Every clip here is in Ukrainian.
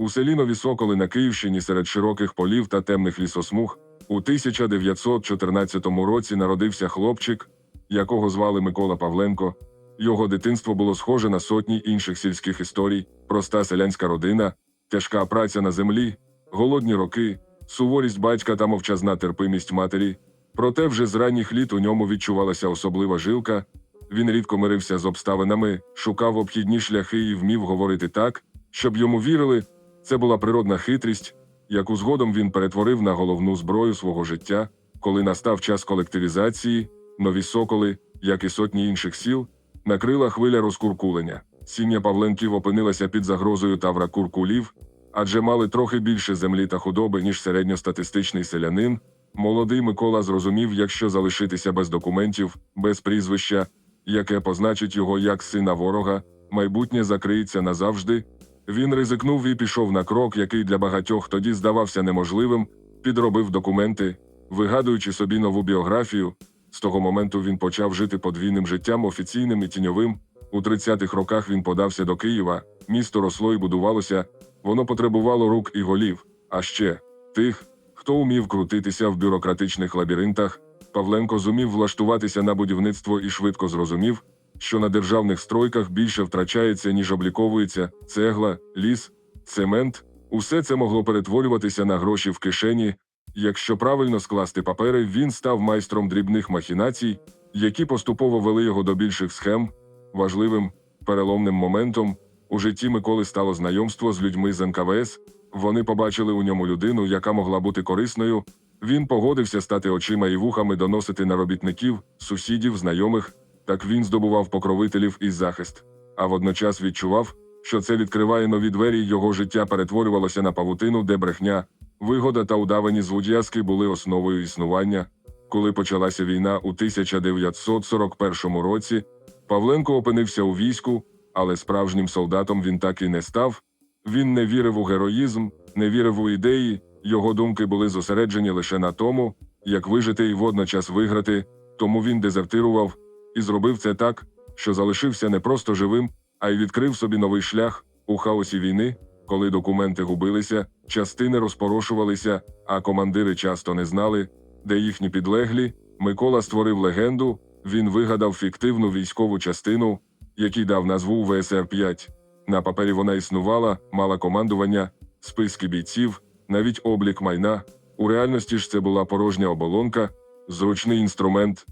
У селі Нові Соколи на Київщині серед широких полів та темних лісосмуг у 1914 році народився хлопчик, якого звали Микола Павленко. Його дитинство було схоже на сотні інших сільських історій: проста селянська родина, тяжка праця на землі, голодні роки, суворість батька та мовчазна терпимість матері. Проте вже з ранніх літ у ньому відчувалася особлива жилка. Він рідко мирився з обставинами, шукав обхідні шляхи і вмів говорити так, щоб йому вірили. Це була природна хитрість, яку згодом він перетворив на головну зброю свого життя, коли настав час колективізації, нові соколи, як і сотні інших сіл, накрила хвиля розкуркулення. Сім'я Павленків опинилася під загрозою тавра куркулів, адже мали трохи більше землі та худоби, ніж середньостатистичний селянин. Молодий Микола зрозумів, якщо залишитися без документів, без прізвища, яке позначить його як сина ворога, майбутнє закриється назавжди. Він ризикнув і пішов на крок, який для багатьох тоді здавався неможливим, підробив документи, вигадуючи собі нову біографію. З того моменту він почав жити подвійним життям офіційним і тіньовим. У 30-х роках він подався до Києва, місто росло і будувалося, воно потребувало рук і голів, а ще тих, хто умів крутитися в бюрократичних лабіринтах. Павленко зумів влаштуватися на будівництво і швидко зрозумів, що на державних стройках більше втрачається, ніж обліковується цегла, ліс, цемент. Усе це могло перетворюватися на гроші в кишені. Якщо правильно скласти папери, він став майстром дрібних махінацій, які поступово вели його до більших схем. Важливим переломним моментом у житті Миколи стало знайомство з людьми з НКВС. Вони побачили у ньому людину, яка могла бути корисною. Він погодився стати очима і вухами доносити на робітників, сусідів, знайомих. Так він здобував покровителів і захист, а водночас відчував, що це відкриває нові двері, його життя перетворювалося на павутину, де брехня, вигода та удавані звуд'язки були основою існування. Коли почалася війна у 1941 році, Павленко опинився у війську, але справжнім солдатом він так і не став. Він не вірив у героїзм, не вірив у ідеї, його думки були зосереджені лише на тому, як вижити і водночас виграти, тому він дезертирував і зробив це так, що залишився не просто живим, а й відкрив собі новий шлях у хаосі війни, коли документи губилися, частини розпорошувалися, а командири часто не знали, де їхні підлеглі. Микола створив легенду, він вигадав фіктивну військову частину, який дав назву ВСР-5. На папері вона існувала, мала командування, списки бійців, навіть облік майна. У реальності ж це була порожня оболонка, зручний інструмент.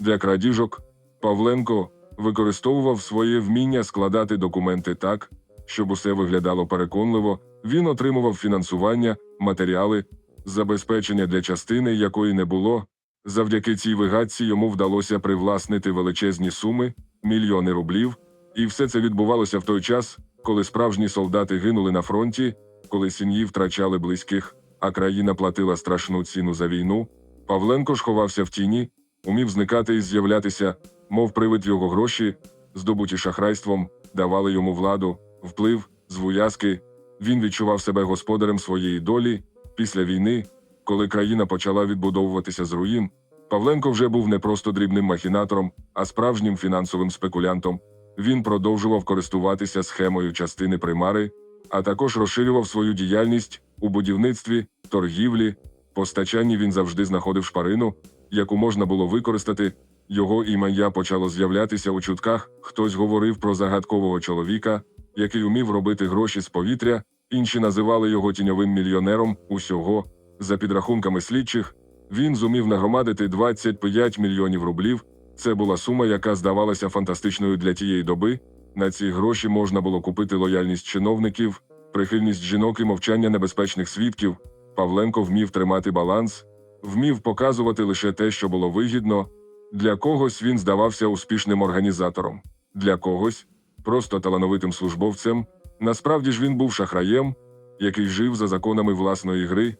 Для крадіжок Павленко використовував своє вміння складати документи так, щоб усе виглядало переконливо. Він отримував фінансування, матеріали, забезпечення для частини, якої не було. Завдяки цій вигадці йому вдалося привласнити величезні суми, мільйони рублів, і все це відбувалося в той час, коли справжні солдати гинули на фронті, коли сім'ї втрачали близьких, а країна платила страшну ціну за війну. Павленко ж ховався в тіні, умів зникати і з'являтися, мов привид його гроші, здобуті шахрайством, давали йому владу, вплив, звуязки. Він відчував себе господарем своєї долі. Після війни, коли країна почала відбудовуватися з руїн, Павленко вже був не просто дрібним махінатором, а справжнім фінансовим спекулянтом. Він продовжував користуватися схемою частини примари, а також розширював свою діяльність у будівництві, торгівлі, постачанні він завжди знаходив шпарину, яку можна було використати. Його ім'я почало з'являтися у чутках. Хтось говорив про загадкового чоловіка, який умів робити гроші з повітря, інші називали його тіньовим мільйонером. Усього, за підрахунками слідчих, він зумів нагромадити 25 мільйонів рублів. Це була сума, яка здавалася фантастичною для тієї доби. На ці гроші можна було купити лояльність чиновників, прихильність жінок і мовчання небезпечних свідків. Павленко вмів тримати баланс, вмів показувати лише те, що було вигідно. Для когось він здавався успішним організатором, для когось просто талановитим службовцем. Насправді ж він був шахраєм, який жив за законами власної гри.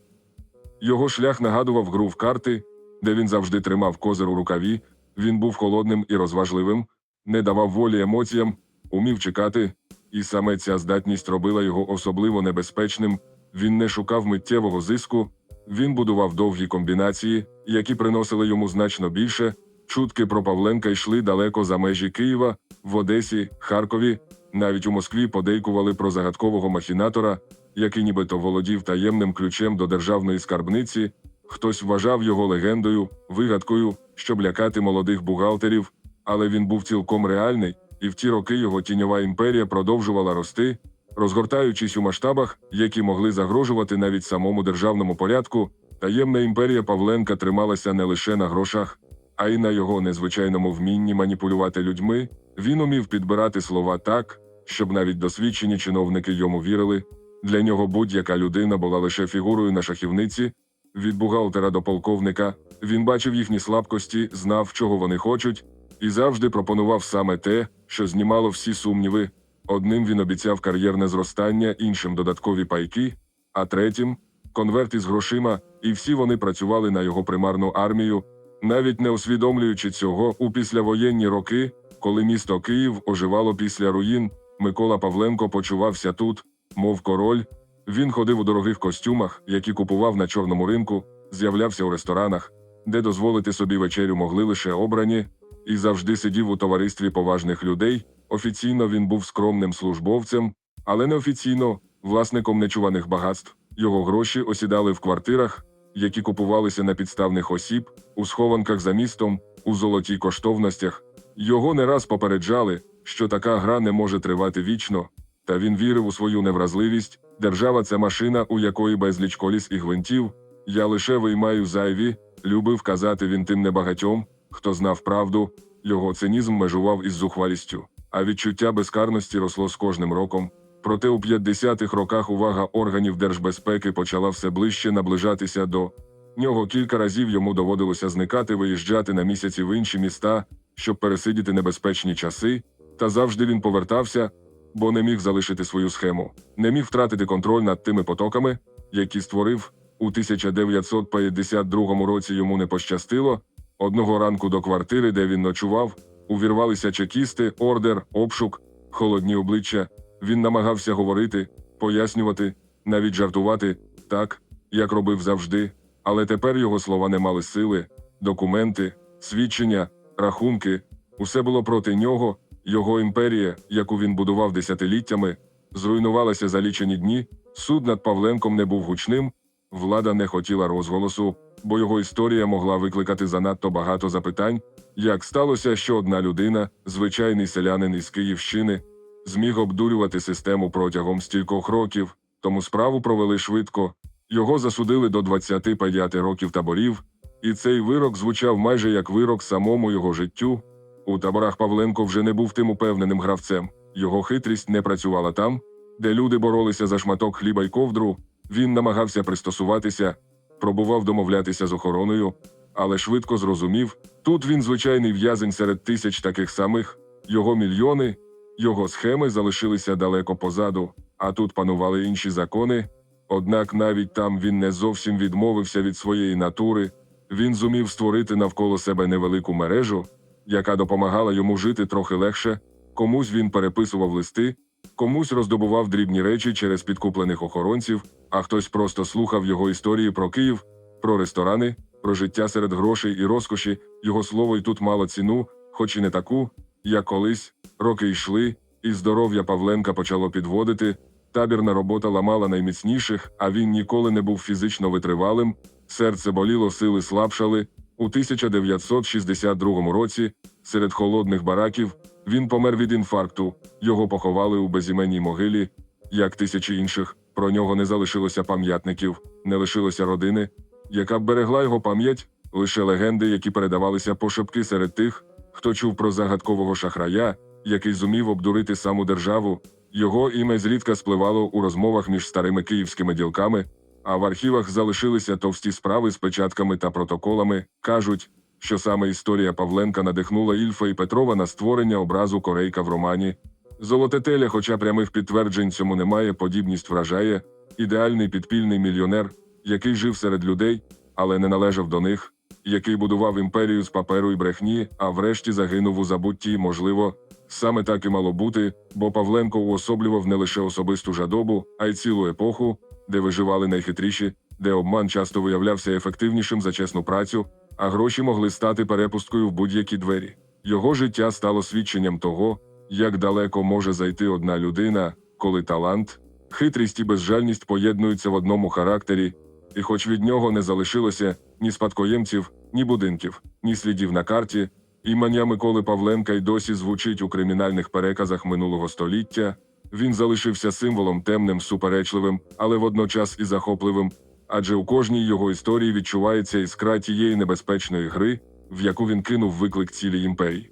Його шлях нагадував гру в карти, де він завжди тримав козир у рукаві. Він був холодним і розважливим, не давав волі емоціям, умів чекати, і саме ця здатність робила його особливо небезпечним. Він не шукав миттєвого зиску, він будував довгі комбінації, які приносили йому значно більше. Чутки про Павленка йшли далеко за межі Києва, в Одесі, Харкові. Навіть у Москві подейкували про загадкового махінатора, який нібито володів таємним ключем до державної скарбниці. Хтось вважав його легендою, вигадкою, щоб лякати молодих бухгалтерів, але він був цілком реальний, і в ті роки його тіньова імперія продовжувала рости, розгортаючись у масштабах, які могли загрожувати навіть самому державному порядку. Таємна імперія Павленка трималася не лише на грошах, а й на його незвичайному вмінні маніпулювати людьми. Він умів підбирати слова так, щоб навіть досвідчені чиновники йому вірили. Для нього будь-яка людина була лише фігурою на шахівниці. Від бухгалтера до полковника він бачив їхні слабкості, знав, чого вони хочуть, і завжди пропонував саме те, що знімало всі сумніви. Одним він обіцяв кар'єрне зростання, іншим додаткові пайки, а третім конверт із грошима, і всі вони працювали на його примарну армію, навіть не усвідомлюючи цього у післявоєнні роки, коли місто Київ оживало після руїн, Микола Павленко почувався тут, мов король. Він ходив у дорогих костюмах, які купував на чорному ринку, з'являвся у ресторанах, де дозволити собі вечерю могли лише обрані, і завжди сидів у товаристві поважних людей. Офіційно він був скромним службовцем, але неофіційно власником нечуваних багатств. Його гроші осідали в квартирах, які купувалися на підставних осіб, у схованках за містом, у золотій коштовностях. Його не раз попереджали, що така гра не може тривати вічно, та він вірив у свою невразливість. Держава це машина, у якої безліч коліс і гвинтів. Я лише виймаю зайві, любив казати він тим небагатьом, хто знав правду, його цинізм межував із зухвалістю, а відчуття безкарності росло з кожним роком. Проте у 50-х роках увага органів держбезпеки почала все ближче наближатися до нього. Кілька разів йому доводилося зникати, виїжджати на місяці в інші міста, щоб пересидіти небезпечні часи, та завжди він повертався, бо не міг залишити свою схему, не міг втратити контроль над тими потоками, які створив. У 1952 році йому не пощастило. Одного ранку до квартири, де він ночував, увірвалися чекісти, ордер, обшук, холодні обличчя. Він намагався говорити, пояснювати, навіть жартувати так, як робив завжди, але тепер його слова не мали сили, документи, свідчення, рахунки усе було проти нього. Його імперія, яку він будував десятиліттями, зруйнувалася за лічені дні. Суд над Павленком не був гучним, влада не хотіла розголосу, бо його історія могла викликати занадто багато запитань. Як сталося, що одна людина, звичайний селянин із Київщини, зміг обдурювати систему протягом стількох років, тому справу провели швидко. Його засудили до 25 років таборів, і цей вирок звучав майже як вирок самому його життю. У таборах Павленко вже не був тим упевненим гравцем. Його хитрість не працювала там, де люди боролися за шматок хліба й ковдру. Він намагався пристосуватися, пробував домовлятися з охороною, але швидко зрозумів тут він звичайний в'язень серед тисяч таких самих, його мільйони, його схеми залишилися далеко позаду, а тут панували інші закони. Однак навіть там він не зовсім відмовився від своєї натури, він зумів створити навколо себе невелику мережу, яка допомагала йому жити трохи легше, комусь він переписував листи, комусь роздобував дрібні речі через підкуплених охоронців, а хтось просто слухав його історії про Київ, про ресторани, про життя серед грошей і розкоші, його слово й тут мало ціну, хоч і не таку, як колись, роки йшли, і здоров'я Павленка почало підводити. Табірна робота ламала найміцніших, а він ніколи не був фізично витривалим. Серце боліло, сили слабшали. У 1962 році, серед холодних бараків, він помер від інфаркту. Його поховали у безіменній могилі, як тисячі інших. Про нього не залишилося пам'ятників, не лишилося родини, яка б берегла його пам'ять, лише легенди, які передавалися пошепки серед тих, хто чув про загадкового шахрая, який зумів обдурити саму державу. Його ім'я зрідка спливало у розмовах між старими київськими ділками, а в архівах залишилися товсті справи з печатками та протоколами. Кажуть, що саме історія Павленка надихнула Ільфа і Петрова на створення образу Корейка в романі. Золотетеля, хоча прямих підтверджень цьому немає, подібність вражає ідеальний підпільний мільйонер, який жив серед людей, але не належав до них, який будував імперію з паперу і брехні, а врешті загинув у забутті, можливо. Саме так і мало бути, бо Павленко уособлював не лише особисту жадобу, а й цілу епоху, де виживали найхитріші, де обман часто виявлявся ефективнішим за чесну працю, а гроші могли стати перепусткою в будь-які двері. Його життя стало свідченням того, як далеко може зайти одна людина, коли талант, хитрість і безжальність поєднуються в одному характері, і хоч від нього не залишилося ні спадкоємців, ні будинків, ні слідів на карті, імення Миколи Павленка й досі звучить у кримінальних переказах минулого століття. Він залишився символом темним, суперечливим, але водночас і захопливим, адже у кожній його історії відчувається іскра тієї небезпечної гри, в яку він кинув виклик цілій імперії.